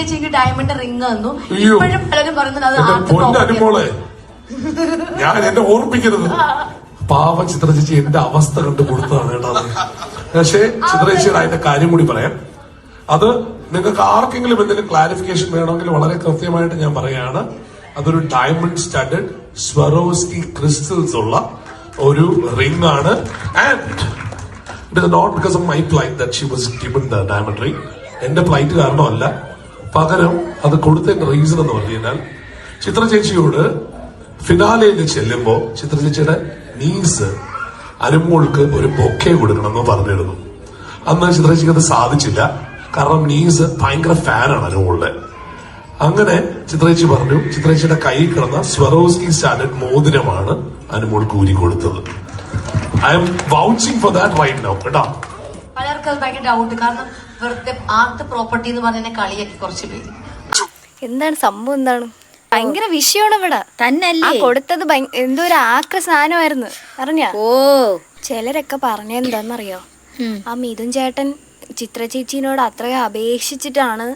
ചേച്ചിക്ക് diamond ring തന്നു. അയ്യോ. ഇപ്പോഴും പലരും പറയുന്നത് അത് എന്റെ ആർട്ട് പൊന്നനുമോളെ ഞാൻ എന്നെ ഓർപ്പിക്കരുത്. പാവ ചിത്ര ചേച്ചി എന്റെ അവസ്ഥ കണ്ടു കൊടുത്തതാണ് കേട്ടോ അത്. പക്ഷേ ചിത്ര ചേച്ചിയുടെ അതിന്റെ കാര്യം കൂടി പറയാം. അത് നിങ്ങൾക്ക് ആർക്കെങ്കിലും എന്തെങ്കിലും ക്ലാരിഫിക്കേഷൻ വേണമെങ്കിൽ വളരെ കൃത്യമായിട്ട് ഞാൻ പറയാണ് അതൊരു ഡയമണ്ട് സ്റ്റഡഡ് സ്വറോസ്കി ക്രിസ്റ്റൽസ് ഉള്ള ഒരു റിംഗ് ആണ്. And it is not because of my plight that she was given the diamond ring എന്റെ പ്ലൈറ്റ് കാരണമല്ല. പകരം അത് കൊടുത്തതിന്റെ റീസൺ എന്ന് പറഞ്ഞു കഴിഞ്ഞാൽ ചിത്ര ചേച്ചിയോട് ഫിനാലയിൽ ചെല്ലുമ്പോ ചിത്ര ചേച്ചിയുടെ നീസ് അനുമോൾക്ക് ഒരു ബൊക്കെ കൊടുക്കണം എന്ന് പറഞ്ഞിരുന്നു. അന്ന് ചിത്ര ചേച്ചിക്ക് അത് സാധിച്ചില്ല. കാരണം നീസ് ഭയങ്കര ഫാനാണ് അനുമോളുടെ. അങ്ങനെ ചിത്രേച്ചി പറഞ്ഞു ചിത്രേച്ചിയുടെ കൈ കിടന്ന സ്വറോസ്കി സ്റ്റാൻഡേർഡ് മോതിരമാണ് അനുമോൾ കൂരി കൊടുത്തത്. I'm vouching for that right now കേട്ടോ? പലർക്കും ഭയങ്കര ഡൗട്ട് കാരണം വെറുതെ ആർട്ട് പ്രോപ്പർട്ടി എന്ന് പറഞ്ഞ കളിയാക്കി കുറച്ച് പേര്. എന്താണ് സംഭവം എന്താണ്? ഭയങ്കര വിഷയമാണ് ഇവിടെ. ആ തന്നല്ലേ കൊടുത്തത് എന്തോ ഒരു ആക്ര സാധനമായിരുന്നു. അറിഞ്ഞ? ഓ. ചിലരൊക്കെ പറഞ്ഞെന്താന്നറിയോ ആ മിഥുൻ ചേട്ടൻ ചിത്ര ചേച്ചീനോട് അത്രയും അപേക്ഷിച്ചിട്ടാണ്.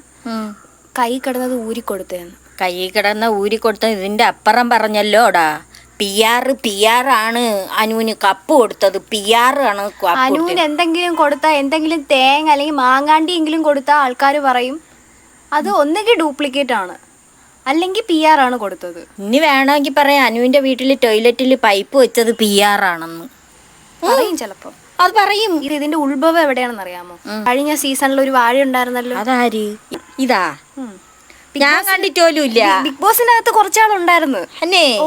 കൈ കിടന്നത് ഊരിക്കൊടുത്തതെന്ന്. കൈ കിടന്ന ഊരി കൊടുത്ത ഇതിന്റെ അപ്പുറം പറഞ്ഞല്ലോടാ? പി ആർ പി ആർ ആണ് അനുവിന് കപ്പ് കൊടുത്തത്. പി ആർ ആണ് കപ്പ് അനുവിന് എന്തെങ്കിലും കൊടുത്താൽ എന്തെങ്കിലും തേങ്ങ അല്ലെങ്കിൽ മാങ്ങാണ്ടിയെങ്കിലും കൊടുത്താൽ ആൾക്കാർ പറയും. അത് ഒന്നുകിൽ ഡ്യൂപ്ലിക്കേറ്റ് ആണ്. അല്ലെങ്കിൽ പി ആർ ആണ് കൊടുത്തത്. ഇനി വേണമെങ്കിൽ പറയാം അനുവിന്റെ വീട്ടിൽ ടോയ്ലറ്റിൽ പൈപ്പ് വെച്ചത് പി ആർ ആണെന്ന്. പറയും ചിലപ്പോ. അത് പറയും. ഇത് ഇതിന്റെ ഉത്ഭവം എവിടെയാണെന്ന് അറിയാമോ? കഴിഞ്ഞ സീസണിൽ ഒരു വാഴ ഉണ്ടായിരുന്നല്ലോ അതാര്? ഇതാ. ഞാൻ കണ്ടിട്ടോലും ഇല്ല ബിഗ് ബോസിനകത്ത് കുറച്ചാളുണ്ടായിരുന്നു. അന്നേ.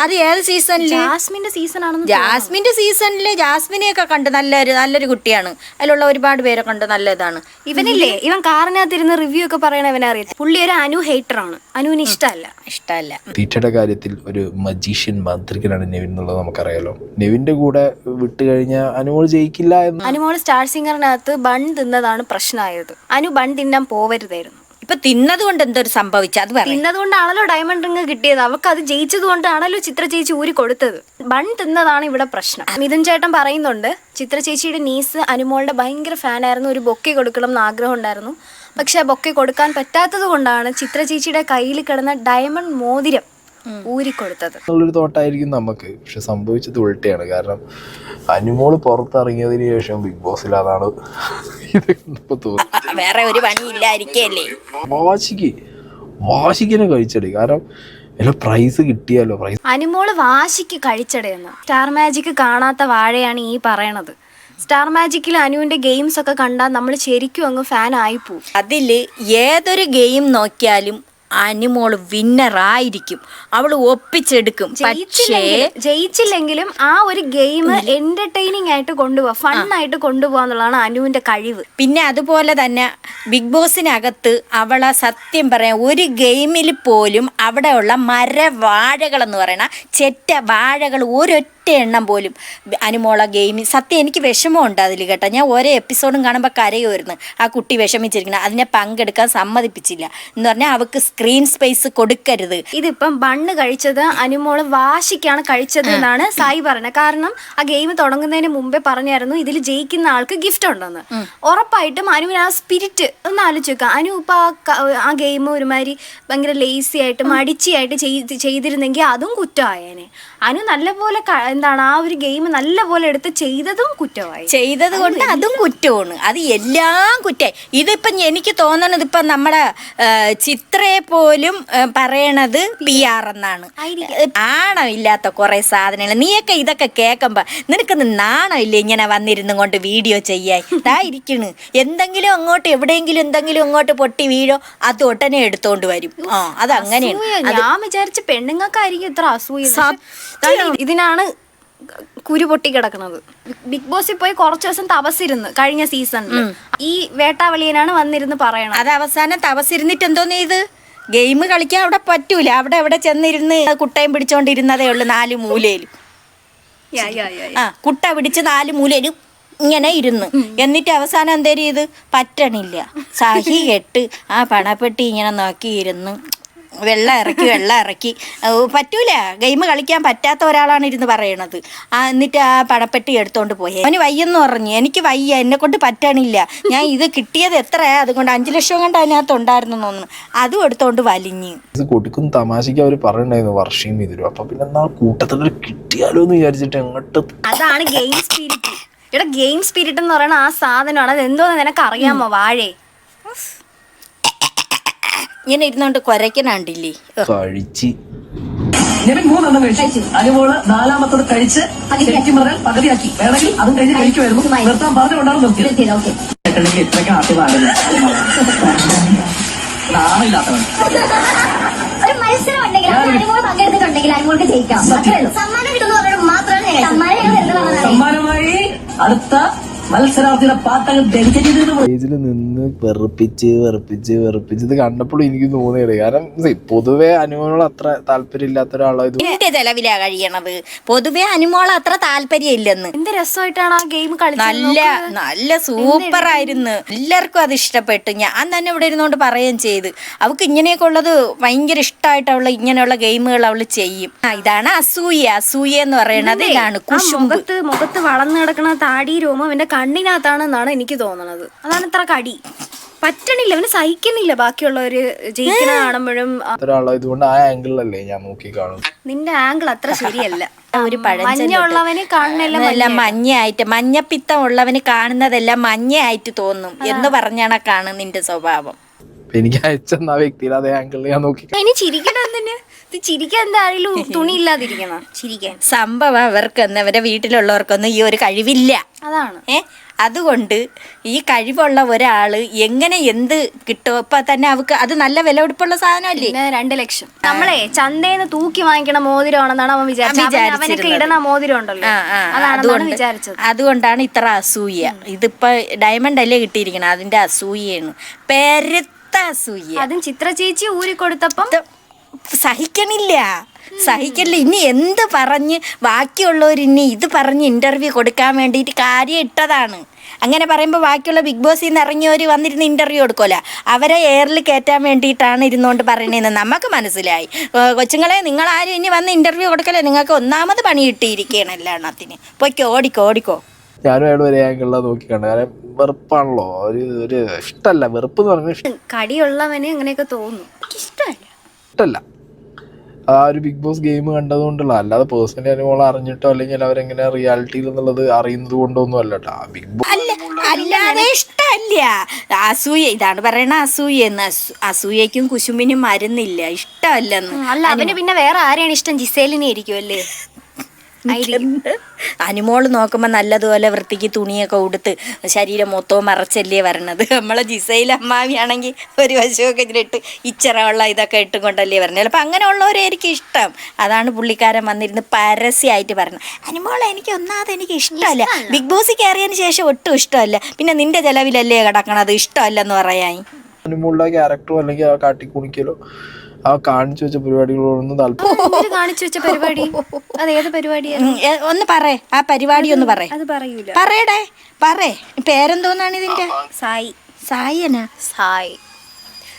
അത് ഏത് സീസണിൽ ജാസ്മിന്റെ സീസൺ ആണെന്ന് ജാസ്മിന്റെ സീസണിൽ ജാസ്മിനെയൊക്കെ കണ്ട് നല്ലൊരു നല്ലൊരു കുട്ടിയാണ്. അതിലുള്ള ഒരുപാട് പേരെ കണ്ട് നല്ല ഇതാണ്. ഇവനില്ലേ? ഇവൻ കാറിനകത്തിരുന്ന് റിവ്യൂ ഒക്കെ പറയണ ഇവനെ അറിയാം. പുള്ളി ഒരു അനു ഹേറ്റർ ആണ്. അനുവിന് ഇഷ്ടമല്ല. ഇഷ്ടമല്ല. തീറ്റയുടെ കാര്യത്തിൽ ഒരു മജീഷ്യൻ മാന്ത്രികനാണ് നെവിൻ എന്നുള്ളത് നമുക്കറിയാലോ. നെവിന്റെ കൂടെ വിട്ട് കഴിഞ്ഞാൽ അനുമോൾ ജയിക്കില്ല എന്ന്. അനുമോൾ സ്റ്റാർ സിംഗറിനകത്ത് ബൺ തിന്നതാണ് പ്രശ്നമായത്. അനു ബൺ തിന്നാൻ പോവരുതായിരുന്നു. ഇപ്പൊ തിന്നത് കൊണ്ട് എന്തൊരു സംഭവിച്ചു? അത് പറയും. തിന്നതുകൊണ്ടാണല്ലോ ഡയമണ്ട് റിങ് കിട്ടിയത്. അവർക്ക് അത് ജയിച്ചത് കൊണ്ടാണല്ലോ ചിത്ര ചേച്ചി ഊരി കൊടുത്തത്. ബൺ തിന്നതാണ് ഇവിടെ പ്രശ്നം. മിഥുൻ ചേട്ടൻ പറയുന്നുണ്ട് ചിത്ര ചേച്ചിയുടെ നീസ് അനുമോളുടെ ഭയങ്കര ഫാനായിരുന്നു ഒരു ബൊക്കെ കൊടുക്കണം എന്ന് ആഗ്രഹം ഉണ്ടായിരുന്നു. പക്ഷെ ആ ബൊക്കെ കൊടുക്കാൻ പറ്റാത്തത് കൊണ്ടാണ് ചിത്ര ചേച്ചിയുടെ കയ്യിൽ കിടന്ന ഡയമണ്ട് മോതിരം ഊരിക്കൊടുത്തത്. എന്നുള്ളൊരു തോട്ടായിരിക്കും നമുക്ക്. പക്ഷെ സംഭവിച്ചത് ഉൾട്ടയാണ്. കാരണം അനുമോൾ പുറത്തിറങ്ങിയതിന് ശേഷം ബിഗ് ബോസിൽ അതാണ് ഇത് വേറെ ഒരു പണിയില്ലായിരിക്കല്ലേ വാശിക്ക്. വാശിക്കിനെ കഴിച്ചടി. കാരണം പ്രൈസ് കിട്ടിയാലോ? പ്രൈസ് അനുമോൾ വാശിക്ക് കഴിച്ചടയെന്ന്. സ്റ്റാർ മാജിക് കാണാത്ത വാഴയാണ് ഈ പറയണത്. സ്റ്റാർ മാജിക്കിൽ അനുവിന്റെ ഗെയിംസ് ഒക്കെ കണ്ടാൽ നമ്മൾ ശരിക്കും അങ്ങ് ഫാൻ ആയി പോകും അതിൽ ഏതൊരു ഗെയിം നോക്കിയാലും അനുമോൾ വിന്നർ ആയിരിക്കും. അവൾ ഒപ്പിച്ചെടുക്കും. പക്ഷേ ജയിച്ചില്ലെങ്കിലും ആ ഒരു ഗെയിം എന്റർടൈനിങ് ആയിട്ട് കൊണ്ടുപോവാ. ഫണ്ണായിട്ട് ആയിട്ട് കൊണ്ടുപോകാന്നുള്ളതാണ് അനുവിന്റെ കഴിവ്. പിന്നെ അതുപോലെ തന്നെ ബിഗ് ബോസിനകത്ത് അവളെ സത്യം പറയാം ഒരു ഗെയിമിൽ പോലും അവിടെയുള്ള മരവാഴകൾ എന്ന് പറയണ ചെറ്റ വാഴകൾ ഒരൊറ്റ എണ്ണം പോലും. അനുമോള ഗെയിമിൽ സത്യം എനിക്ക് വിഷമമുണ്ട് അതിൽ കേട്ടോ. ഞാൻ ഓരോ എപ്പിസോഡും കാണുമ്പോൾ കരയുമായിരുന്നു. ആ കുട്ടി വിഷമിച്ചിരിക്കണം അതിനെ പങ്കെടുക്കാൻ സമ്മതിപ്പിച്ചില്ല. എന്ന് പറഞ്ഞാൽ അവൾക്ക് സ്ക്രീൻ സ്പേസ് കൊടുക്കരുത്. ഇതിപ്പം ബണ്ണ് കഴിച്ചത് അനുമോൾ വാശിക്കാണ് കഴിച്ചത് എന്നാണ് സായി പറഞ്ഞത് കാരണം ആ ഗെയിം തുടങ്ങുന്നതിന് മുമ്പേ പറഞ്ഞായിരുന്നു ഇതിൽ ജയിക്കുന്ന ആൾക്ക് ഗിഫ്റ്റ് ഉണ്ടെന്ന്. ഉറപ്പായിട്ടും അനുവിന് ആ സ്പിരിറ്റ് ഒന്ന് ആലോചിക്കുക. അനു ഇപ്പൊ ആ ഗെയിം ഒരുമാതിരി ഭയങ്കര ലേസി ആയിട്ട് മടിച്ചിയായിട്ട് ചെയ്ത് ചെയ്തിരുന്നെങ്കിൽ അതും കുറ്റമായേനെ. അനു നല്ലപോലെ എന്താണ് ആ ഒരു ഗെയിം നല്ലപോലെ എടുത്ത് ചെയ്തതും കുറ്റമായി. ചെയ്തത് കൊണ്ട് അതും കുറ്റമാണ്. അത് എല്ലാം കുറ്റമായി. ഇതിപ്പം എനിക്ക് തോന്നണത് ഇപ്പം നമ്മുടെ ചിത്രയെ പോലും പറയണത് പി ആർ എന്നാണ്. നാണമില്ലാത്ത കുറെ സാധനങ്ങൾ. നീയൊക്കെ ഇതൊക്കെ കേൾക്കുമ്പോ നിനക്കൊന്ന് നാണമില്ല ഇങ്ങനെ വന്നിരുന്നു കൊണ്ട് വീഡിയോ ചെയ്യാൻ? ഇതാ ഇരിക്കണ്. എന്തെങ്കിലും അങ്ങോട്ട് എവിടെയെങ്കിലും എന്തെങ്കിലും അങ്ങോട്ട് പൊട്ടി വീഴോ അത് ഒട്ടനെ എടുത്തോണ്ട് വരും. ആ അത് അങ്ങനെയാണ്. ഞാൻ വിചാരിച്ച പെണ്ണുങ്ങൾക്കായിരിക്കും ഇത്ര അസൂയ. ഇതിനാണ് കുരു പൊട്ടി കിടക്കുന്നത്. ബിഗ് ബോസിൽ പോയി കുറച്ച് ദിവസം തപസ്സിരുന്ന് കഴിഞ്ഞ സീസണിൽ ഈ വേട്ടാവളിയനാണ് വന്നിരുന്ന് പറയണത്. അത് അവസാനം തപസ്സിരുന്നിട്ട് എന്തോന്ന് ചെയ്ത് ഗെയിം കളിക്കാൻ അവിടെ പറ്റൂല. അവിടെ അവിടെ ചെന്നിരുന്ന് കുട്ടയും പിടിച്ചോണ്ടിരുന്നതേ ഉള്ളു നാല് മൂലയിലും. ആ കുട്ട പിടിച്ച് നാല് മൂലയിലും ഇങ്ങനെ ഇരുന്ന്. എന്നിട്ട് അവസാനം എന്തേലും ഇത് പറ്റണില്ല. സഹി കെട്ട് ആ പണപ്പെട്ടി ഇങ്ങനെ നോക്കിയിരുന്ന്. വെള്ളം ഇറക്കി വെള്ളം ഇറക്കി. ഓ, പറ്റൂല. ഗെയിം കളിക്കാൻ പറ്റാത്ത ഒരാളാണ് ഇരുന്ന് പറയണത്. ആ എന്നിട്ട് ആ പടപ്പെട്ടി എടുത്തോണ്ട് പോയി. അവന് വയ്യെന്ന് പറഞ്ഞു. എനിക്ക് വയ്യ. എന്നെ കൊണ്ട് പറ്റണില്ല. ഞാൻ ഇത് കിട്ടിയത് എത്രയാ? അതുകൊണ്ട് അഞ്ചു ലക്ഷം കൊണ്ട് അതിനകത്ത് ഉണ്ടായിരുന്നു തോന്നുന്നു. അതും എടുത്തോണ്ട് വലിഞ്ഞ്. ഇത് കൊടുക്കും തമാശക്ക് അവർ പറയണ്ടായിരുന്നു വർഷയും ഇതിലും അപ്പൊ പിന്നെ എന്നാ കൂട്ടത്തിൽ കിട്ടിയാലോ എന്ന് വിചാരിച്ചിട്ട് എങ്ങോട്ട് അതാണ് ഗെയിം സ്പിരിറ്റ്. ഇവിടെ ഗെയിം സ്പിരിറ്റ് എന്ന് പറയുന്ന ആ സാധനമാണ്. അത് എന്തോന്ന് നിനക്ക് അറിയാമോ വാഴേ. ഇങ്ങനെ ഇരുന്നോണ്ട് കൊരക്കനാണ്ടില്ലേ കഴിച്ച്. മൂന്നെണ്ണം കഴിച്ചു. നാലാമത്തത് ശരിക്കും പറഞ്ഞാൽ പകുതിയാക്കി. വേണമെങ്കിൽ അതും കഴിഞ്ഞ് കഴിക്കുമായിരുന്നു. നിർത്താൻ ഇത്രയ്ക്ക് ആട്ടി പാടില്ല നാളില്ലാത്തവൻ സമ്മാനമായി അടുത്ത മത്സരാർത്ഥിയുടെ പാട്ടങ്ങൾ ഡെഡിക്കേറ്റ് ചെയ്തിട്ട് സ്റ്റേജിൽ നിന്ന് വെറുപ്പിച്ച് വെറുപ്പിച്ച് വെറുപ്പിച്ച്. ഇത് കണ്ടപ്പോൾ എനിക്ക് തോന്നിയത്. കാരണം പൊതുവെ അത്ര അത്ര താല്പര്യമില്ലാത്ത ഒരാളായത് എന്റെ ചെലവിലാ കഴിയണത്? പൊതുവെ അനുമോൾ അത്ര താല്പര്യം ഇല്ലെന്ന് എന്ത് രസമായിട്ടാണ് ആ ഗെയിം കളിച്ചത് നല്ല നല്ല സൂപ്പർ ആയിരുന്നു എല്ലാവർക്കും അത് ഇഷ്ടപ്പെട്ടു. ഞാൻ തന്നെ ഇവിടെ ഇരുന്നോണ്ട് പറയുകയും ചെയ്ത്. അവൾക്ക് ഇങ്ങനെയൊക്കെ ഉള്ളത് ഭയങ്കര ഇഷ്ടമായിട്ട് അവൾ ഇങ്ങനെയുള്ള ഗെയിമുകൾ അവൾ ചെയ്യും. ആ, ഇതാണ് അസൂയ. അസൂയ എന്ന് പറയുന്നത് ഇതാണ് ആ കുശുമ്പ്. മുഖത്ത് മുഖത്ത് വളർന്നു കിടക്കുന്ന താടി രോമം അവന്റെ കണ്ണിനകത്താണെന്നാണ് എനിക്ക് തോന്നുന്നത് അതാണ് ഇത്ര കടി. പറ്റണില്ല അവന് സഹിക്കുന്നില്ല ബാക്കിയുള്ളവര് ജയിക്കുന്ന കാണുമ്പോഴും. ഒരാളായത് ആ ആംഗിളിലല്ലേ ഞാൻ നോക്കി കാണും നിന്റെ ആംഗിൾ അത്ര ശരിയല്ല. ഒരു പഴഞ്ചൊല്ലുണ്ട്. കാണുന്നെല്ലാം എല്ലാം മഞ്ഞയായിട്ട്. മഞ്ഞപ്പിത്തം ഉള്ളവന് കാണുന്നതെല്ലാം മഞ്ഞയായിട്ട് തോന്നും എന്ന് പറഞ്ഞാണ് കാണും നിന്റെ സ്വഭാവം. അപ്പൊ എനിക്ക് അയച്ചെന്ന വ്യക്തി അതേ ആംഗിളിൽ ഞാൻ നോക്കി ഇനി ചിരിക്കണം എന്തിന്? ഇത് ചിരിക്കാൻ എന്തായാലും തുണി ഇല്ലാതിരിക്കണം ചിരിക്കാൻ. സംഭവം അവർക്കൊന്നും അവരുടെ വീട്ടിലുള്ളവർക്കൊന്നും ഈ ഒരു കഴിവില്ല. അതാണ്. ഏ? അതുകൊണ്ട് ഈ കഴിവുള്ള ഒരാൾ എങ്ങനെ എന്ത് കിട്ടും? ഇപ്പൊ തന്നെ അവക്ക് അത് നല്ല വില വിലപിടിപ്പുള്ള സാധനമല്ലേ? രണ്ട് ലക്ഷം. നമ്മളെ ചന്തേന്ന് തൂക്കി വാങ്ങിക്കണ മോതിരമാണെന്നാണ് അവൻ വിചാരിച്ചത്. ഇടണ മോതിരം ഉണ്ടല്ലോ അതാണ് വിചാരിച്ചത്. അതുകൊണ്ടാണ് ഇത്ര അസൂയ. ഇതിപ്പോ ഡയമണ്ട് അല്ലേ കിട്ടിയിരിക്കണം? അതിന്റെ അസൂയാണ് പെരുത്ത അസൂയ. അതും ചിത്ര ചേച്ചി ഊരി കൊടുത്തപ്പം സഹിക്കണില്ല. സഹിക്കണില്ല. ഇനി എന്ത് പറഞ്ഞ് ബാക്കിയുള്ളവർ ഇനി ഇത് പറഞ്ഞ് ഇന്റർവ്യൂ കൊടുക്കാൻ വേണ്ടിയിട്ട് കാര്യം ഇട്ടതാണ്. അങ്ങനെ പറയുമ്പോൾ ബാക്കിയുള്ള ബിഗ് ബോസിൽ നിന്ന് ഇറങ്ങിയവർ വന്നിരുന്ന് ഇന്റർവ്യൂ കൊടുക്കുമല്ലോ അവരെ എയറിൽ കയറ്റാൻ വേണ്ടിയിട്ടാണ് ഇരുന്നുകൊണ്ട് പറയണതെന്ന് നമുക്ക് മനസ്സിലായി. കൊച്ചുങ്ങളെ നിങ്ങൾ ആരും ഇനി വന്ന് ഇന്റർവ്യൂ കൊടുക്കല്ലേ? നിങ്ങൾക്ക് ഒന്നാമത് പണി കിട്ടിയിരിക്കുകയാണ് എണ്ണത്തിന് പൊയ്ക്കോ ഓടിക്കോ ഓടിക്കോ. ഞാനും അയാൾ കണ്ടത് കാരണം വെറുപ്പാണല്ലോ. ഒരു ഒരു ഇഷ്ടമല്ല വെറുപ്പ് എന്ന് പറഞ്ഞാൽ കടിയുള്ളവന് അങ്ങനെയൊക്കെ തോന്നുന്നു ഇഷ്ടമല്ല. ഇഷ്ടമല്ല ആ ഒരു ബിഗ് ബോസ് ഗെയിം കണ്ടതുകൊണ്ടുള്ള അല്ലാതെ പേഴ്സണലി അനുഭവം അറിഞ്ഞിട്ടോ അല്ലെങ്കിൽ അവരെങ്ങനെ റിയാലിറ്റിയിൽ എന്നുള്ളത് അറിയുന്നത് കൊണ്ടൊന്നും അല്ല കേട്ടോ ബിഗ് ബോസ് അല്ല അല്ലാതെ ഇഷ്ടമല്ല അസൂയ ഇതാണ് പറയണ അസൂയ എന്ന്. അസൂ- അസൂയക്കും കുശുമ്പിനും മരുന്നില്ല. ഇഷ്ടമല്ലെന്ന്. അല്ല അവന് പിന്നെ വേറെ ആരെയാണ് ഇഷ്ടം? ജിസേലിനെ ആയിരിക്കും അല്ലേ അനുമോൾ നോക്കുമ്പോൾ നല്ലതുപോലെ വൃത്തിക്ക് തുണിയൊക്കെ ഉടുത്ത് ശരീരം മൊത്തവും മറച്ചല്ലേ വരണത്. നമ്മളെ ജിസയിൽ അമ്മാവിയാണെങ്കിൽ ഒരു വശമൊക്കെ ഇങ്ങനെ ഇച്ചറ ഇച്ചിറയുള്ള ഇതൊക്കെ ഇട്ടും കൊണ്ടല്ലേ വരണത്. ചിലപ്പോൾ അങ്ങനെയുള്ളവരായിരിക്കും ഇഷ്ടം. അതാണ് പുള്ളിക്കാരൻ വന്നിരുന്ന് പരസ്യമായിട്ട് പറഞ്ഞത്. അനുമോളെ എനിക്ക് ഒന്നാമത് എനിക്ക് ഇഷ്ടമല്ല. ബിഗ് ബോസ് കയറിയതിന് ശേഷം ഒട്ടും ഇഷ്ടമല്ല. പിന്നെ നിന്റെ ചെലവിലല്ലേ കിടക്കണത്? ഇഷ്ടമല്ലെന്ന് പറയാൻ. അനുമോളുടെ ക്യാരക്ടറോ അല്ലെങ്കിൽ ആ കാട്ടിക്കുണിക്കലോ ആ കാണിച്ചു വെച്ച പരിപാടികളോടൊന്നും താല്പര്യം കാണിച്ചു വെച്ച പരിപാടി. അതേത് ഏത് പരിപാടിയാ? ഉം, ഏ, ഒന്ന് പറയേ ആ പരിപാടി ഒന്ന് പറയേ അത് പറയൂല. പറയടേ. പറേ. പേരെന്തോന്നാണ് ഇതിന്റെ? സായി. സായിനാ സായി.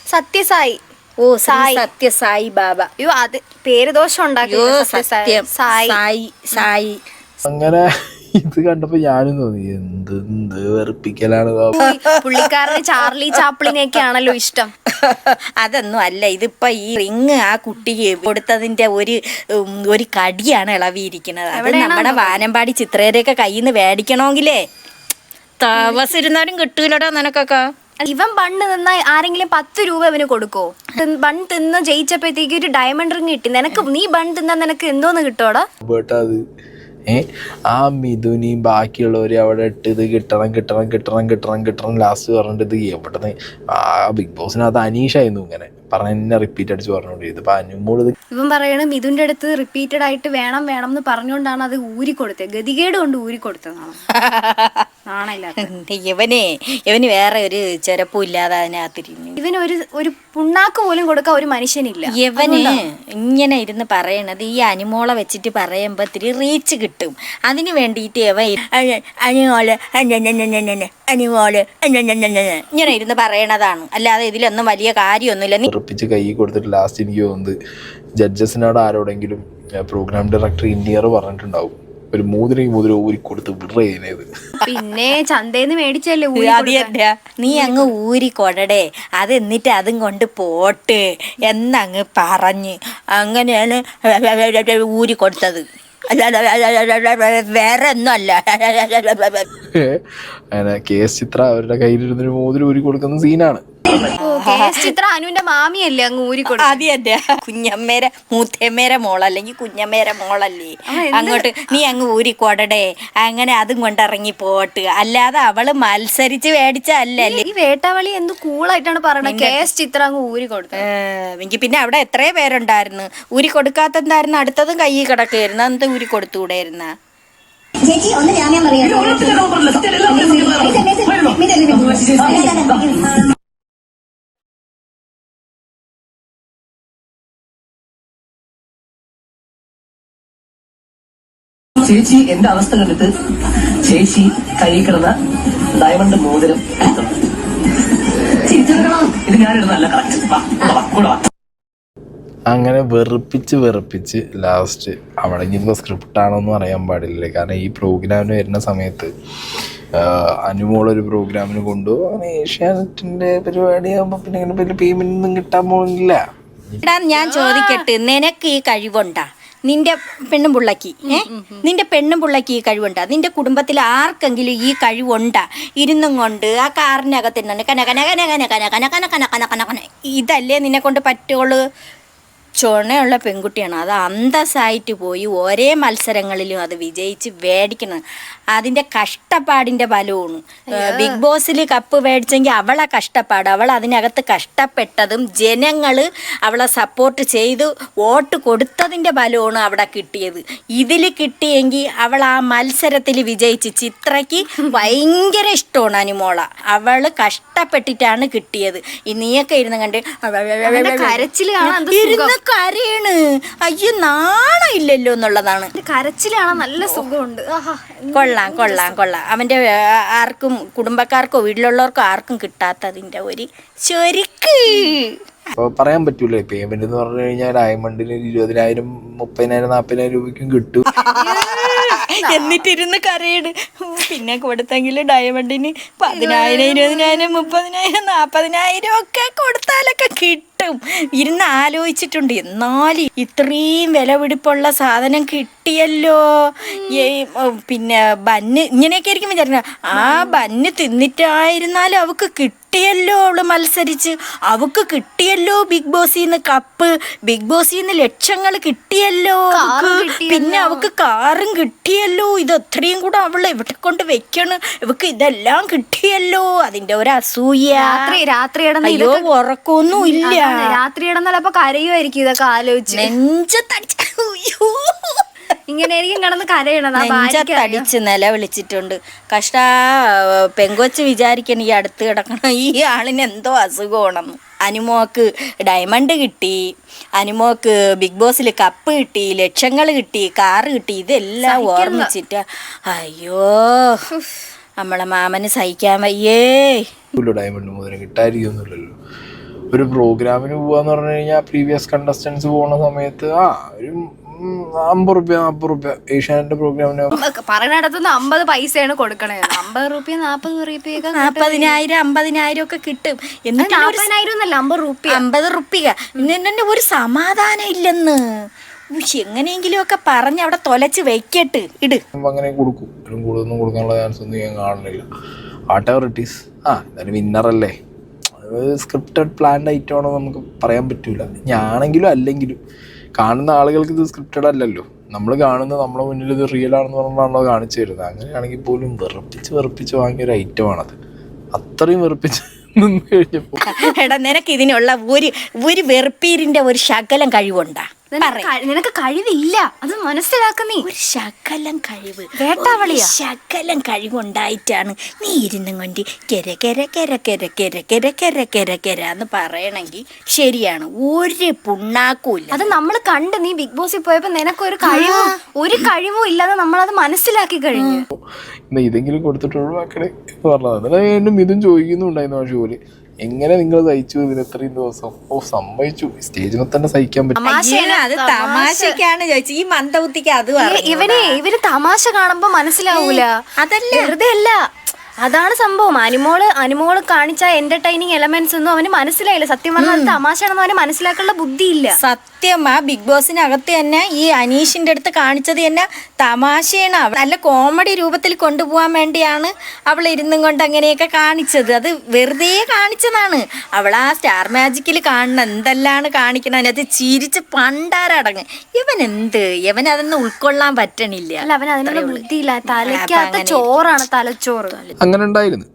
സത്യസായി. ഓ സായി. സത്യസായി സത്യ സായി ബാബ. അയ്യോ അത് പേര് ദോഷം ഉണ്ടാക്കി അയ്യോ സത്യം. സായി. സായി സായി. അങ്ങനെ ഇത് കണ്ടപ്പോ ഞാനും തോന്നി എന്ത് എന്ത് വെറുപ്പിക്കലാണ് പുള്ളിക്കാരന് ചാർലി ചാപ്പിളിനെയൊക്കെ ആണല്ലോ ഇഷ്ടം. അതൊന്നും അല്ല. ഇതിപ്പോ ഈ റിങ് ആ കുട്ടിക്ക് കൊടുത്തതിന്റെ ഒരു ഒരു കടിയാണ് ഇളവിയിരിക്കുന്നത്. അത് നമ്മുടെ വാനമ്പാടി ചിത്രേരെയൊക്കെ കയ്യിൽ നിന്ന് മേടിക്കണമെങ്കിലേ താമസിരുന്നാലും കിട്ടൂലടാ നിനക്കൊക്കെ. ഇവൻ ബണ്ണ് നിന്നാ ആരെങ്കിലും പത്ത് രൂപ ഇവന് കൊടുക്കോ തിന്ന് ബൺ തിന്ന് ജയിച്ചപ്പോഴത്തേക്ക് ഒരു ഡയമണ്ട് റിങ് കിട്ടി. നിനക്ക് നീ ബൺ തിന്നാ നിനക്ക് എന്തോന്ന് കിട്ടോടാ ആ മിഥുനിയും ബാക്കിയുള്ളവര് അവിടെ ഇട്ട് ഇത് കിട്ടണം കിട്ടണം കിട്ടണം കിട്ടണം കിട്ടണം ലാസ്റ്റ് പറഞ്ഞിട്ട് ഇത് എവിടെ ആ ബിഗ് ബോസിനകത്ത് അനീഷായിരുന്നു ഇങ്ങനെ. പറഞ്ഞ എന്നെ റിപ്പീറ്റ് അടിച്ച് പറഞ്ഞോണ്ടിരുന്നത് ഇപ്പൊ അനുമോട് ഇത് ഇവൻ പറയണ മിഥുന്റെ അടുത്ത് റിപ്പീറ്റഡ് ആയിട്ട് വേണം വേണം എന്ന് പറഞ്ഞുകൊണ്ടാണ് അത് ഊരി കൊടുത്തത് ഗതികേട് കൊണ്ട് ഊരി കൊടുത്തതാണ് ഇവനെ ഇവന് വേറെ ഒരു ചെരപ്പും ഇല്ലാതെ അതിനകത്തിരുന്നു. ഇവന് ഒരു ഒരു പുണ്ണാക്ക് പോലും കൊടുക്കാൻ ഒരു മനുഷ്യനില്ല. ഇവന് ഇങ്ങനെ ഇരുന്ന് പറയണത് ഈ അനിമോളെ വെച്ചിട്ട് പറയുമ്പോ ഇത്തിരി റീച്ച് കിട്ടും. അതിന് വേണ്ടിയിട്ട് ഇവ അനിമോൾ അനിമോൾ ഇങ്ങനെ ഇരുന്ന് പറയണതാണ്. അല്ലാതെ ഇതിലൊന്നും വലിയ കാര്യമൊന്നുമില്ല. ഉറപ്പിച്ച് കൈ കൊടുത്തിട്ട് ലാസ്റ്റ് എനിക്ക് തോന്നുന്നത് ജഡ്ജസിനോട് ആരോടെങ്കിലും പ്രോഗ്രാം ഡയറക്ടർ ഇന്ത്യർ പറഞ്ഞിട്ടുണ്ടാവും. ഒരു മൂതിരി മൂന്നിന് ഊരി കൊടുത്ത് വിടറ ചെയ്യുന്നത് പിന്നെ ചന്തേന്ന് മേടിച്ചല്ലേ ഊരി അത് നീ അങ്ങ് ഊരി കൊടടേ. അത് എന്നിട്ട് അതും കൊണ്ട് പോട്ട്. എന്നങ്ങ് പറഞ്ഞ്. അങ്ങനെയാണ് ഊരി കൊടുത്തത്. അല്ല വേറെ ഒന്നും അല്ല അങ്ങനെ കെ എസ് ചിത്ര അവരുടെ കയ്യിലിരുന്നൊരു മോതിരം ഊരി കൊടുക്കുന്ന സീനാണ് ചിത്ര അനുവിന്റെ മാമിയല്ലേ അങ്ങ് ഊരി കൊടുത്തു ആദ്യം അതെ കുഞ്ഞമ്മേരെ മൂത്തമ്മേരെ മോളല്ലെങ്കിൽ കുഞ്ഞമ്മേരെ മോളല്ലേ അങ്ങോട്ട് നീ അങ്ങ് ഊരി കൊടടേ അങ്ങനെ അതും കൊണ്ടിറങ്ങി പോട്ട് അല്ലാതെ അവൾ മത്സരിച്ച് മേടിച്ച അല്ലല്ലേ ഈ വേട്ടാവളി എന്ത് കൂളായിട്ടാണ് പറയണത് എസ് ചിത്ര അങ്ങ് ഊരി കൊടുത്തത് എനിക്ക് പിന്നെ അവിടെ എത്രയോ പേരുണ്ടായിരുന്നു ഊരി കൊടുക്കാത്തെന്തായിരുന്നു അടുത്തതും കൈ കിടക്കായിരുന്നു അന്ന് ഊരി കൊടുത്തുകൂടായിരുന്ന ചേച്ചി ഒന്ന് ജാമ്യം പറയാം ചേച്ചി എന്റെ അവസ്ഥ കണ്ടിട്ട് ചേച്ചി കൈ കിടന്ന ഡയമണ്ട് മോതിരം. ഇത് ഞാനിടുന്നല്ല കറക്റ്റ് അങ്ങനെ വെറുപ്പിച്ച് വെറുപ്പിച്ച് ലാസ്റ്റ് അവിടെ ഇനിയിപ്പോൾ സ്ക്രിപ്റ്റ് ആണോന്നും അറിയാൻ പാടില്ല കാരണം ഈ പ്രോഗ്രാമിന് വരുന്ന സമയത്ത് അനുമോളൊരു പ്രോഗ്രാമിന് കൊണ്ടുപോകും. അങ്ങനെ ഏഷ്യാനെറ്റിന്റെ പരിപാടിയാകുമ്പോൾ പിന്നെ ഇങ്ങനെ വലിയ പേയ്മെന്റ് ഒന്നും കിട്ടാൻ പോകുന്നില്ല. ഞാൻ ചോദിക്കട്ടെ നിനക്ക് ഈ കഴിവുണ്ടാ? നിന്റെ പെണ്ണും പുള്ളക്ക് ഏ നിന്റെ പെണ്ണും പുള്ളക്ക് ഈ കഴിവുണ്ടാ നിന്റെ കുടുംബത്തിൽ ആർക്കെങ്കിലും ഈ കഴിവുണ്ടാ ഇരുന്നും കൊണ്ട് ആ കാറിനകത്ത് കന കന കന കന കന കന കന കന കന കന കന ഇതല്ലേ നിന്നെ കൊണ്ട് പറ്റുള്ളൂ ചുണയുള്ള പെൺകുട്ടിയാണ്. അത് അന്തസ്സായിട്ട് പോയി ഒരേ മത്സരങ്ങളിലും അത് വിജയിച്ച് മേടിക്കണം. അതിന്റെ കഷ്ടപ്പാടിന്റെ ഫലമാണ് ബിഗ് ബോസിൽ കപ്പ് മേടിച്ചെങ്കിൽ അവളെ കഷ്ടപ്പാട്. അവൾ അതിനകത്ത് കഷ്ടപ്പെട്ടതും ജനങ്ങൾ അവളെ സപ്പോർട്ട് ചെയ്ത് വോട്ട് കൊടുത്തതിന്റെ ഫലമാണ് അവിടെ കിട്ടിയത്. ഇതിൽ കിട്ടിയെങ്കിൽ അവൾ ആ മത്സരത്തിൽ വിജയിച്ച് ചിത്രയ്ക്ക് ഭയങ്കര ഇഷ്ടമാണ് അനുമോള. അവൾ കഷ്ടപ്പെട്ടിട്ടാണ് കിട്ടിയത്. ഈ നീയൊക്കെ ഇരുന്ന് കണ്ട് കരച്ചിൽ കാണാൻ കരയണ്. അയ്യോ നാണയില്ലല്ലോ എന്നുള്ളതാണ്. കരച്ചിലാണ് നല്ല സുഖമുണ്ട്. കൊള്ളാം കൊള്ളാം കൊള്ളാം. അവന്റെ ആർക്കും കുടുംബക്കാർക്കോ വീട്ടിലുള്ളവർക്കോ ആർക്കും കിട്ടാത്തതിന്റെ ഒരു ചൊരുക്ക്. അപ്പോൾ പറയാൻ പറ്റൂലേ പേയ്മെന്റ് എന്ന് പറഞ്ഞു കഴിഞ്ഞാൽ ഡയമണ്ടിന് ഇരുപതിനായിരം മുപ്പതിനായിരം നാൽപ്പതിനായിരം രൂപയ്ക്കും കിട്ടും. എന്നിട്ടിരുന്ന് കരയിട് പിന്നെ കൊടുത്തെങ്കിൽ ഡയമണ്ടിന് പതിനായിരം ഇരുപതിനായിരം മുപ്പതിനായിരം നാൽപ്പതിനായിരം ഒക്കെ കൊടുത്താലൊക്കെ കിട്ടും. ഇരുന്ന് ആലോചിച്ചിട്ടുണ്ട്. എന്നാലും ഇത്രയും വിലപിടിപ്പുള്ള സാധനം കിട്ടിയല്ലോ. ഈ, പിന്നെ ബന്ന് ഇങ്ങനെയൊക്കെ ആയിരിക്കും വിചാരിക്കുന്നത്. ആ ബന്ന് തിന്നിട്ടായിരുന്നാലും അവക്ക് കിട്ടിയല്ലോ അവൾ മത്സരിച്ച്. അവക്ക് കിട്ടിയല്ലോ ബിഗ് ബോസിൽ നിന്ന് കപ്പ്. ബിഗ് ബോസിൽ നിന്ന് ലക്ഷങ്ങൾ കിട്ടിയല്ലോ. പിന്നെ അവക്ക് കാറും കിട്ടിയല്ലോ. ഇത് അത്രയും കൂടെ അവൾ എവിടെ കൊണ്ട് വെക്കണം? ഇവക്ക് ഇതെല്ലാം കിട്ടിയല്ലോ. അതിന്റെ ഒരു അസൂയ. രാത്രി രാത്രി അയ്യോ ഇതൊക്കെ ഉറക്കൊന്നും ഇല്ല രാത്രി കിടന്നാൽ അപ്പൊ കരയുമായിരിക്കും ഇതൊക്കെ ആലോചിച്ച്. നെഞ്ചത്തടിച്ച അയ്യോ. ഇങ്ങനെയായിരിക്കും കിടന്ന് കരയണത്. ആ നില വിളിച്ചിട്ടുണ്ട് നെഞ്ചത്തടിച്ച് കഷ്ട പെങ്കൊച്ച് വിചാരിക്കണം ഈ അടുത്ത് കിടക്കണം ഈ ആളിന് എന്തോ അസുഖമാണെന്ന്. അനുമോക്ക് ഡയമണ്ട് കിട്ടി. അനുമോക്ക് ബിഗ് ബോസിൽ കപ്പ് കിട്ടി ലക്ഷങ്ങൾ കിട്ടി കാറ് കിട്ടി. ഇതെല്ലാം ഓർമ്മിച്ചിട്ട്. അയ്യോ. നമ്മളെ മാമന് സഹിക്കാൻ വയ്യേ. ഡയമണ്ട് മോതിരം കിട്ടാതിരിക്കൊന്നുമില്ലല്ലോ ഒരു പ്രോഗ്രാമിന് പോവാന്ന് പറഞ്ഞു കഴിഞ്ഞാൽ പ്രീവിയസ് കണ്ടസ്റ്റൻസ് പോകുന്ന സമയത്ത് ആ ഒരു അമ്പത് റുപ്യ നാൽപ്പത് റുപ്യ ഏഷ്യാനെറ്റ് പ്രോഗ്രാമിന് പറയണടത്തുനിന്ന് അമ്പത് പൈസയാണ് കൊടുക്കണേ അമ്പത് റുപ്യ നാപ്പത് റുപ്യൊക്കെ നാൽപ്പതിനായിരം അമ്പതിനായിരം ഒക്കെ കിട്ടും. എന്നിട്ട് അമ്പത് റുപ്യ. അമ്പത് റുപ്യ. എന്നെ ഒരു സമാധാനം ഇല്ലെന്ന്. എങ്ങനെയെങ്കിലും ഒക്കെ പറഞ്ഞ് അവിടെ തൊലച്ച് വെക്കട്ട്. ഇട്. അങ്ങനെ കൊടുക്കും. കൂടുതലൊന്നും കൊടുക്കാനുള്ള ചാൻസ് ഒന്നും ഞാൻ കാണുന്നില്ല. വാട്ട് എവർ ഇറ്റ് ഈസ് ആ എന്തായാലും വിന്നറല്ലേ സ്ക്രിപ്റ്റഡ് പ്ലാൻഡ് ഐറ്റം ആണോ നമുക്ക് പറയാൻ പറ്റില്ല ഞാനെങ്കിലും അല്ലെങ്കിലും. കാണുന്ന ആളുകൾക്ക് ഇത് സ്ക്രിപ്റ്റഡ് അല്ലല്ലോ. നമ്മൾ കാണുന്നത് നമ്മളെ മുന്നിൽ ഇത് റിയൽ ആണെന്ന് പറഞ്ഞാണല്ലോ കാണിച്ചു തരുന്നത്. അങ്ങനെയാണെങ്കിൽ പോലും വെറുപ്പിച്ച് വെറുപ്പിച്ച് വാങ്ങിയ ഒരു ഐറ്റമാണത് അത്രയും വെറുപ്പിച്ച് നിന്ന് കഴിഞ്ഞപ്പോൾ എടാ നിനക്ക് ഇതിനുള്ള ഒരു ഒരു വെറുപ്പീരിന്റെ ഒരു ശകലം കഴിവുണ്ടാ. നിനക്ക് കഴിവില്ല. അത് മനസ്സിലാക്കുന്നേ. ഒരു ശകലം കഴിവ്. വേട്ടാവളിയാ? ശകലം കഴിവുണ്ടായിട്ടാണ് നീ ഇരുന്നും കൊണ്ട് കെര കെര കെര കെര കെര കെര കെര കെര കെര എന്ന് പറയണമെങ്കിൽ ശരിയാണ്. ഒരു പുണ്ണാക്കൂല്ല. അത് നമ്മൾ കണ്ട് നീ ബിഗ് ബോസിൽ പോയപ്പോ നിനക്കൊരു കഴിവും ഒരു കഴിവും ഇല്ലാതെ അത് മനസ്സിലാക്കി കഴിഞ്ഞു. ഇതെങ്കിലും കൊടുത്തിട്ട് ഒഴിവാക്കണേ എന്ന് പറഞ്ഞത്. ഇതും ചോദിക്കുന്നുണ്ടായിരുന്നു ആ ഷോയിൽ എങ്ങനെ നിങ്ങൾ സഹിച്ചു? ഇതിന് ഇത്രയും ദിവസം. ഓ സമ്മതിച്ചു. സ്റ്റേജിനെ തന്നെ സഹിക്കാൻ പറ്റും. അത് തമാശക്കാണ് ചോദിച്ചത്. ഈ മന്ദബുദ്ധിക്ക് അത് ഇവനെ ഇവർ തമാശ കാണുമ്പോ മനസ്സിലാവൂല. അതല്ല. വെറുതെ അല്ല അതാണ് സംഭവം. അനുമോൾ അനുമോൾ കാണിച്ച എന്റർടൈനിങ് എലമെന്റ്സ് ഒന്നും അവന് മനസ്സിലായില്ല. സത്യം പറഞ്ഞാൽ തമാശയാണെന്ന് അവന് മനസ്സിലാക്കാനുള്ള ബുദ്ധിയില്ല. സത്യം ആ ബിഗ് ബോസിനകത്ത് തന്നെ ഈ അനീഷിന്റെ അടുത്ത് കാണിച്ചത് തന്നെ തമാശയാണ്. അവൾ നല്ല കോമഡി രൂപത്തിൽ കൊണ്ടുപോകാൻ വേണ്ടിയാണ് അവൾ ഇരുന്നും കൊണ്ട് അങ്ങനെയൊക്കെ കാണിച്ചത്. അത് വെറുതെ കാണിച്ചതാണ്. അവൾ ആ സ്റ്റാർ മാജിക്കിൽ കാണുന്ന എന്തെല്ലാണ് കാണിക്കണം അതിനകത്ത് ചിരിച്ച് പണ്ടാരടങ്ങ്. ഇവൻ എന്ത്? ഇവൻ അതൊന്നും ഉൾക്കൊള്ളാൻ പറ്റണില്ല. അല്ല അവൻ അതിനുള്ള ബുദ്ധിയില്ല. തലയ്ക്കാത്ത തലയ്ക്കകത്ത് ചോറാണ് തലച്ചോറ്. അങ്ങനെ ഉണ്ടായിരുന്നു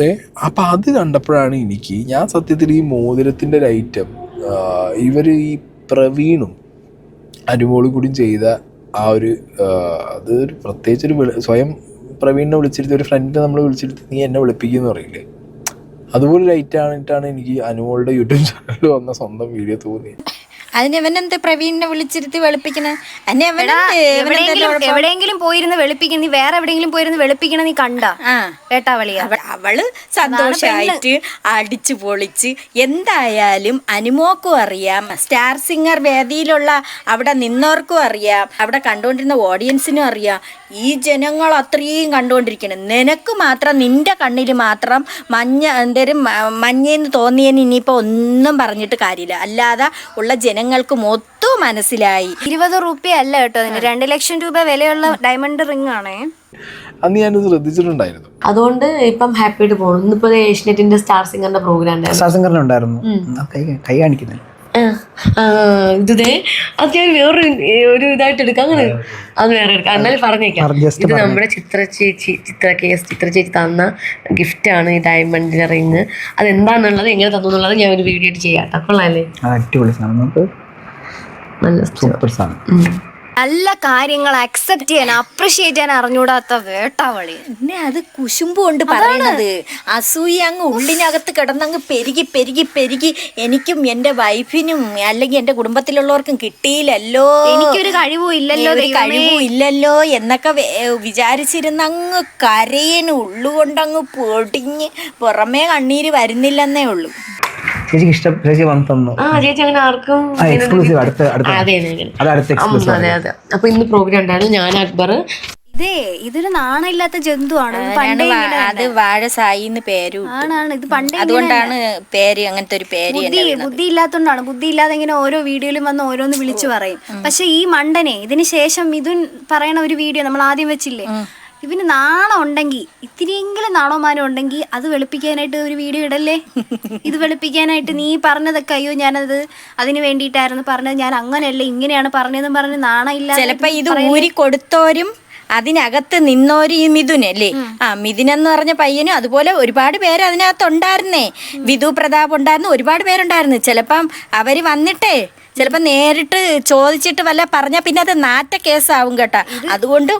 ഏ അപ്പൊ അത് കണ്ടപ്പോഴാണ് എനിക്ക് ഞാൻ സത്യത്തിൽ ഈ മോതിരത്തിന്റെ ഒരു ഐറ്റം ഇവർ ഈ പ്രവീണും അനുമോളും കൂടി ചെയ്ത ആ ഒരു അത് ഒരു പ്രത്യേകിച്ച് ഒരു സ്വയം പ്രവീണിനെ വിളിച്ചിരുത്തി ഒരു ഫ്രണ്ടിനെ നമ്മൾ വിളിച്ചിരുത്തി നീ എന്നെ വിളിപ്പിക്കുന്നു പറയില്ലേ? അതുപോലെ ഐറ്റം ആയിട്ടാണ് എനിക്ക് അനുമോളുടെ യൂട്യൂബ് ചാനലിൽ വന്ന സ്വന്തം വീഡിയോ തോന്നിയത്. അതിന് ഇവനെന്ത് പ്രവീണിനെ വിളിച്ചിരുത്തി വെളുപ്പിക്കണേ? എവിടെയെങ്കിലും എവിടെയെങ്കിലും പോയിരുന്ന് വെളുപ്പിക്കണം നീ വേറെ എവിടെയെങ്കിലും പോയിരുന്ന് വെളുപ്പിക്കണം നീ കണ്ട? അവ- അവൾ സന്തോഷമായിട്ട് അടിച്ചു പൊളിച്ച് എന്തായാലും അനുമോക്കും അറിയാം. സ്റ്റാർ സിംഗർ വേദിയിലുള്ള അവിടെ നിന്നവർക്കും അറിയാം. അവിടെ കണ്ടുകൊണ്ടിരുന്ന ഓഡിയൻസിനും അറിയാം. ഈ ജനങ്ങൾ അത്രയും കണ്ടുകൊണ്ടിരിക്കണം. നിനക്ക് മാത്രം നിന്റെ കണ്ണിൽ മാത്രം മഞ്ഞ എന്തേലും മഞ്ഞെന്ന് തോന്നിയതിന് ഇനിയിപ്പോൾ ഒന്നും പറഞ്ഞിട്ട് കാര്യമില്ല. അല്ലാതെ ഉള്ള ജനങ്ങൾക്ക് മൊത്തം മനസ്സിലായി. ഇരുപത് റുപ്യ അല്ല കേട്ടോ അതിന്. രണ്ട് ലക്ഷം രൂപ വിലയുള്ള ഡയമണ്ട് റിംഗ് ആണേ. അന്ന് ഞാനത് ശ്രദ്ധിച്ചിട്ടുണ്ടായിരുന്നു. അതുകൊണ്ട് ഇപ്പം ഹാപ്പി ആയിട്ട് പോകണം ഇന്നിപ്പോ ഏഷ്യനെറ്റിന്റെ സ്റ്റാർ സിംഗറിന്റെ പ്രോഗ്രാം സ്റ്റാർ ശാസങ്കറിന് ഉണ്ടായിരുന്നു. കൈ കൈ കാണിക്കുന്നത് ഇതേ അത് ഞാൻ വേറൊരു ഒരു ഇതായിട്ട് എടുക്കാം. അങ്ങനെ അത് വേറെ എടുക്കാം. എന്നാലും പറഞ്ഞേക്കാം. പറ- ഇത് നമ്മുടെ ചിത്ര ചേച്ചി ചിത്ര കേസ് ചിത്ര ചേച്ചി തന്ന ഗിഫ്റ്റാണ് ഈ ഡയമണ്ടിന്റെ റിങ് അത് എന്താണെന്നുള്ളത് എങ്ങനെ തന്നു എന്നുള്ളത് ഞാൻ ഒരു വീഡിയോ ആയിട്ട് ചെയ്യാം കൊള്ളാല്ലേ? അടിപൊളി സാധനം. നമുക്ക് നല്ല സൂപ്പർ സാധനം. നല്ല കാര്യങ്ങൾ അക്സെപ്റ്റ് ചെയ്യാൻ അപ്രിഷിയേറ്റ് ചെയ്യാൻ അറിഞ്ഞൂടാത്ത വേട്ടാവളി പിന്നെ അത് കുശുമ്പ് കൊണ്ട് പറയണത് അസൂയ അങ്ങ് ഉള്ളിനകത്ത് കിടന്നങ്ങ് പെരുകി പെരുകി പെരുകി എനിക്കും എന്റെ വൈഫിനും അല്ലെങ്കിൽ എന്റെ കുടുംബത്തിലുള്ളവർക്കും കിട്ടിയില്ലല്ലോ. എനിക്കൊരു കഴിവും ഇല്ലല്ലോ കഴിവും ഇല്ലല്ലോ എന്നൊക്കെ വിചാരിച്ചിരുന്ന അങ്ങ് കരയന് ഉള്ളുകൊണ്ടങ്ങ് പൊടിഞ്ഞ് പുറമേ കണ്ണീര് വരുന്നില്ലെന്നേ ഉള്ളൂ. ചേച്ചിക്ക് ഇഷ്ടം ചേച്ചി വന്ന് തന്നു ആ ചേച്ചി അങ്ങനെ ആർക്കും ആ എക്സ്ക്ലൂസീവ് അടുത്ത അടുത്ത ആ, അതെ അതെ അതെ. അത് അടുത്ത ഉം, എക്സ്ക്ലൂസീവ് അതെ അതെ. അപ്പൊ ഇന്ന് പ്രോഗ്രാം ഉണ്ടായിരുന്നു ഞാൻ അക്ബർ. ഇതേ ഇതൊരു നാണമില്ലാത്ത ജന്തുവാണ്. ഇത് അത് വാഴ സായി പേര് ഇട്ടു. ആണാണ് ഇത് പണ്ടേ അതുകൊണ്ടാണ് പേര് അങ്ങനത്തെ ഒരു പേര് ബുദ്ധി ബുദ്ധി ഇല്ലാത്തോണ്ടാണ് ബുദ്ധി ഇല്ലാതെ ഇങ്ങനെ ഓരോ വീഡിയോയിലും വന്ന് ഓരോന്ന് വിളിച്ചു പറയും. പക്ഷെ ഈ മണ്ടനെ ഇതിന് ശേഷം മിഥുൻ പറയണ ഒരു വീഡിയോ നമ്മൾ ആദ്യം വെച്ചില്ലേ? ഇവന് നാണം ഉണ്ടെങ്കിൽ ഇത്തിരിയെങ്കിലും നാണോമാനം ഉണ്ടെങ്കിൽ അത് വെളുപ്പിക്കാനായിട്ട് ഒരു വീഡിയോ ഇടല്ലേ? ഇത് വെളുപ്പിക്കാനായിട്ട് നീ പറഞ്ഞതൊക്കെ അയ്യോ ഞാനത് അതിന് വേണ്ടിയിട്ടായിരുന്നു പറഞ്ഞത്. ഞാൻ അങ്ങനെയല്ല ഇങ്ങനെയാണ് പറഞ്ഞതെന്ന് പറഞ്ഞ് നാണമില്ല ചിലപ്പോ ഇത് ഊരി കൊടുത്തോരും അതിനകത്ത് നിന്നോര് ഈ മിഥുനല്ലേ ആ മിഥുൻ എന്ന് പറഞ്ഞ പയ്യനും അതുപോലെ ഒരുപാട് പേര് അതിനകത്ത് ഉണ്ടായിരുന്നേ. വിധു പ്രതാപ് ഉണ്ടായിരുന്നു ഒരുപാട് പേരുണ്ടായിരുന്നു. ചിലപ്പം അവർ വന്നിട്ടേ ചിലപ്പോ നേരിട്ട് ചോദിച്ചിട്ട് വല്ല പറഞ്ഞാ പിന്നെ അത് നാറ്റ കേസാവും കേട്ടാ. അതുകൊണ്ട്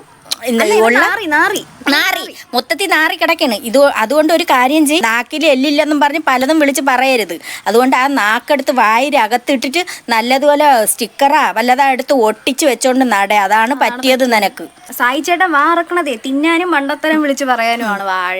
നാറി നാറി നാറി. മൊത്തത്തിൽ നാറി കിടക്കാണ് ഇത് അതുകൊണ്ട് ഒരു കാര്യം ചെയ്യും. നാക്കിൽ എല്ലില്ലെന്നും പറഞ്ഞ് പലതും വിളിച്ച് പറയരുത്. അതുകൊണ്ട് ആ നാക്കെടുത്ത് വായിൽ അകത്തിട്ടിട്ട് നല്ലതുപോലെ സ്റ്റിക്കറാ വല്ലതാ എടുത്ത് ഒട്ടിച്ച് വെച്ചോണ്ട് നട. അതാണ് പറ്റിയത് നിനക്ക്. സായി ചേട്ടൻ വാറക്കണതേ തിന്നാനും മണ്ടത്തരം വിളിച്ച് പറയാനുമാണ് വാഴ.